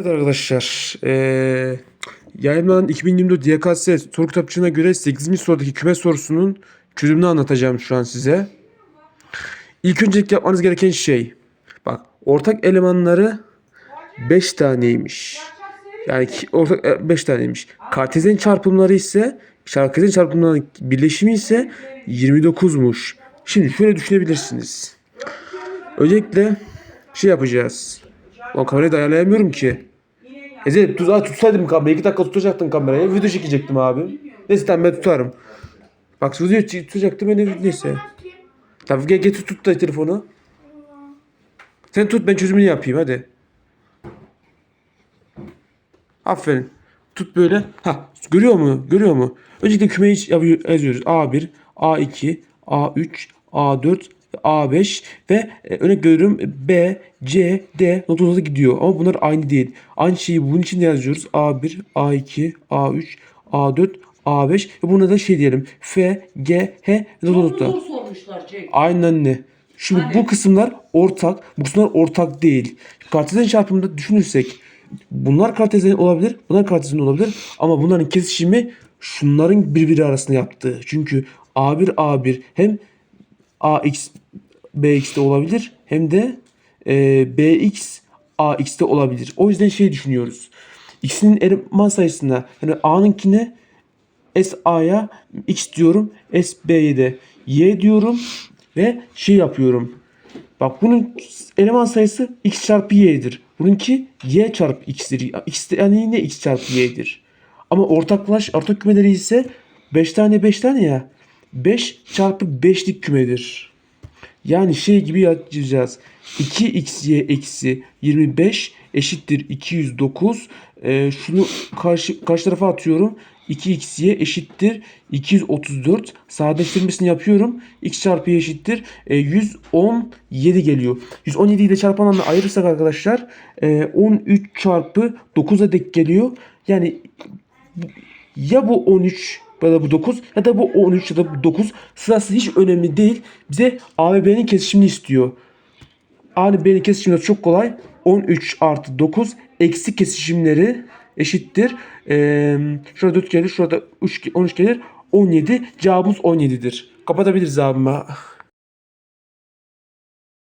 Evet arkadaşlar, eee yayınlanan 2024 YKS soru kitapçığına göre 8. sorudaki küme sorusunun çözümünü anlatacağım şu an size. İlk öncelikle yapmanız gereken şey, bak ortak elemanları 5 taneymiş. Yani ortak 5 taneymiş. Kartezyen çarpımları ise, kartezyen çarpımlarının birleşimi ise 29'muş. Şimdi şöyle düşünebilirsiniz. Öncelikle şey yapacağız. O kamerayı da ayarlayamıyorum ki. Eze tuzağa tutsaydım kamerayı. 2 dakika tutacaktın kamerayı. Video çekecektim abi. Neyse tamam ben tutarım. Bak video tutacaktım ben de neyse. Tamam gel getir tut da telefonu. Sen tut ben çözümünü yapayım hadi. Aferin. Tut böyle. Ha görüyor mu? Görüyor mu? Öncelikle kümeyi yazıyoruz. A1, A2, A3, A4, A5 ve e, örnek veriyorum B, C, D not olarak gidiyor. Ama bunlar aynı değil. Aynı şeyi bunun için de yazıyoruz. A1, A2, A3, A4, A5 ve buna da şey diyelim. F, G, H not Çok olarak. zor sormuşlar Cenk. Aynen ne? Şimdi Hani? bu kısımlar ortak, bu kısımlar ortak değil. Kartezyen çarpımında düşünürsek bunlar kartezyen olabilir, bunlar kartezyen olabilir ama bunların kesişimi şunların birbiri arasında yaptığı. Çünkü A1 A1 hem AX BX'de olabilir hem de e, BX AX'de olabilir. O yüzden şey düşünüyoruz. X'in eleman sayısına yani A'nınkine SA'ya X diyorum. SB'ye de Y diyorum. Ve şey yapıyorum. Bak bunun eleman sayısı X çarpı Y'dir. Bununki Y çarpı X'tir. X de yani yine X çarpı Y'dir. Ama ortaklaş, ortak kümeleri ise 5 tane 5 tane ya. 5 çarpı 5'lik kümedir. Yani şey gibi yazacağız. 2xy eksi 25 eşittir 209. Ee, şunu karşı, karşı tarafa atıyorum. 2xy eşittir 234. Sadeleştirmesini yapıyorum. x çarpı y eşittir e, 117 geliyor. 117'yi de çarpanlarla ayırırsak arkadaşlar e, 13 çarpı 9'a denk geliyor. Yani ya bu 13 ya da bu 9 ya da bu 13 ya da bu 9 sırası hiç önemli değil. Bize A ve B'nin kesişimini istiyor. A ve B'nin kesişimleri çok kolay. 13 artı 9 eksi kesişimleri eşittir. Ee, şurada 4 gelir, şurada 3, 13 gelir. 17. Cevabımız 17'dir. Kapatabiliriz abime.